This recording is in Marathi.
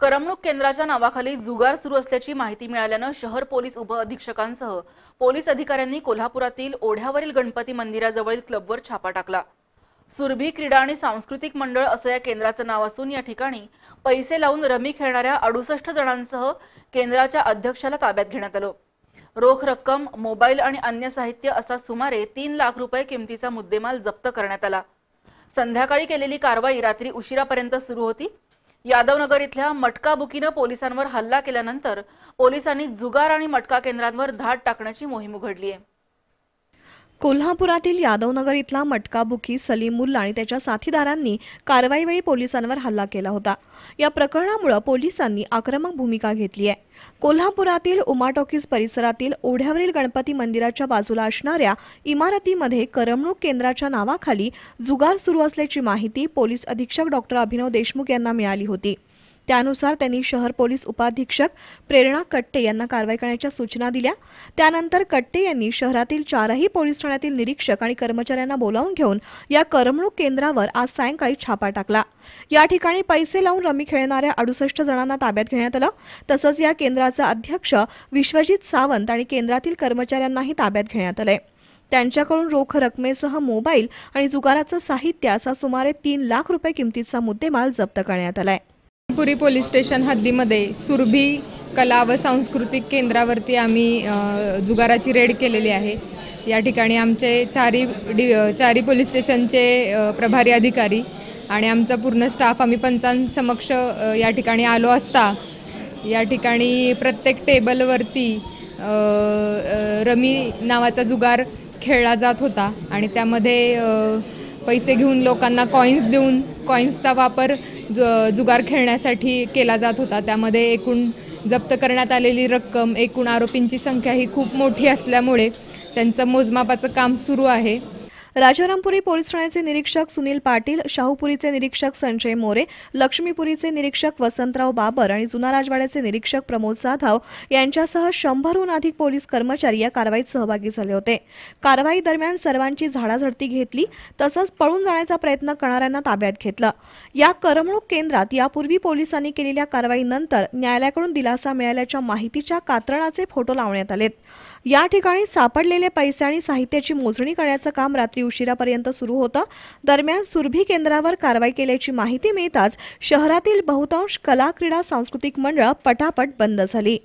करमणूक केंद्राच्या नावाखाली जुगार सुरू असल्याची माहिती मिळाल्यानं शहर पोलीस उपअधीक्षकांसह पोलीस अधिकाऱ्यांनी कोल्हापुरातील ओढ्यावरील गणपती मंदिराजवळील क्लबवर छापा टाकला. सुरभी क्रीडा आणि सांस्कृतिक मंडळ असं या केंद्राचं नाव असून या ठिकाणी पैसे लावून रमी खेळणाऱ्या अडुसष्ट जणांसह केंद्राच्या अध्यक्षाला ताब्यात घेण्यात आलं. रोख रक्कम मोबाईल आणि अन्य साहित्य असा सुमारे तीन लाख रुपये किमतीचा मुद्देमाल जप्त करण्यात आला. संध्याकाळी केलेली कारवाई रात्री उशिरापर्यंत सुरू होती. यादवनगर इथल्या मटका बुकीनं पोलिसांवर हल्ला केल्यानंतर पोलिसांनी जुगार आणि मटका केंद्रांवर धाड टाकण्याची मोहीम उघडली आहे. कोल्हापुरातील यादवनगर इथला मटकाबुकी सलीम मुल्ला आणि त्याच्या साथीदारांनी कारवाईवेळी पोलिसांवर हल्ला केला होता. या प्रकरणामुळे पोलिसांनी आक्रमक भूमिका घेतली आहे. कोल्हापुरातील उमाटॉकीज परिसरातील ओढ्यावरील गणपती मंदिराच्या बाजूला असणाऱ्या इमारतीमध्ये करमणूक केंद्राच्या नावाखाली जुगार सुरू असल्याची माहिती पोलीस अधीक्षक डॉक्टर अभिनव देशमुख यांना मिळाली होती. त्यानुसार त्यांनी शहर पोलीस उपाधीक्षक प्रेरणा कट्टे यांना कारवाई करण्याच्या सूचना दिल्या. त्यानंतर कट्टे यांनी शहरातील चारही पोलीस ठाण्यातील निरीक्षक आणि कर्मचाऱ्यांना बोलावून घेऊन या करमणूक केंद्रावर आज सायंकाळी छापा टाकला. या ठिकाणी पैसे लावून रमी खेळणाऱ्या अडुसष्ट जणांना ताब्यात घेण्यात आलं. तसंच या केंद्राचा अध्यक्ष विश्वजित सावंत आणि केंद्रातील कर्मचाऱ्यांनाही ताब्यात घेण्यात आलंय त्यांच्याकडून रोख रकमेसह मोबाईल आणि जुगाराचं साहित्य असा सुमारे तीन लाख रुपये किमतीचा मुद्देमाल जप्त करण्यात आलाय. पुरी पोलीस स्टेशन हद्दीमध्ये सुरभी कला व सांस्कृतिक केंद्रावरती आम्ही जुगाराची रेड केलेली आहे. या ठिकाणी आमचे चारी डि चारी पोलीस स्टेशनचे प्रभारी अधिकारी आणि आमचा पूर्ण स्टाफ आम्ही पंचांसमक्ष या ठिकाणी आलो असता या ठिकाणी प्रत्येक टेबलवरती रमी नावाचा जुगार खेळला जात होता आणि त्यामध्ये पैसे घेऊन लोकांना कॉईन्स देऊन कॉईन्सचा वापर ज जुगार खेळण्यासाठी केला जात होता. त्यामध्ये एकूण जप्त करण्यात आलेली रक्कम एकूण आरोपींची संख्या ही खूप मोठी असल्यामुळे त्यांचं मोजमापाचं काम सुरू आहे. राजारामपुरी पोलीस ठाण्याचे निरीक्षक सुनील पाटील शाहूपुरीचे निरीक्षक संजय मोरे लक्ष्मीपुरीचे निरीक्षक वसंतराव बाबर आणि जुना राजवाड्याचे निरीक्षक प्रमोद जाधव यांच्यासह शंभरहून अधिक पोलीस कर्मचारी या कारवाईत सहभागी झाले होते. कारवाई दरम्यान सर्वांची झाडाझडती घेतली तसंच पळून जाण्याचा प्रयत्न करणाऱ्यांना ताब्यात घेतलं. या करमणूक केंद्रात यापूर्वी पोलिसांनी केलेल्या कारवाईनंतर न्यायालयाकडून दिलासा मिळाल्याच्या माहितीच्या कात्रणाचे फोटो लावण्यात आलेत. या ठिकाणी सापडलेले पैसे आणि साहित्याची मोजणी करण्याचं काम रात्री रात्री उशिरापर्यंत सुरू होतं. दरम्यान सुरभी केंद्रावर कारवाई केल्याची माहिती मिळताच शहरातील बहुतांश कला क्रीडा सांस्कृतिक मंडळ पटापट बंद झाली.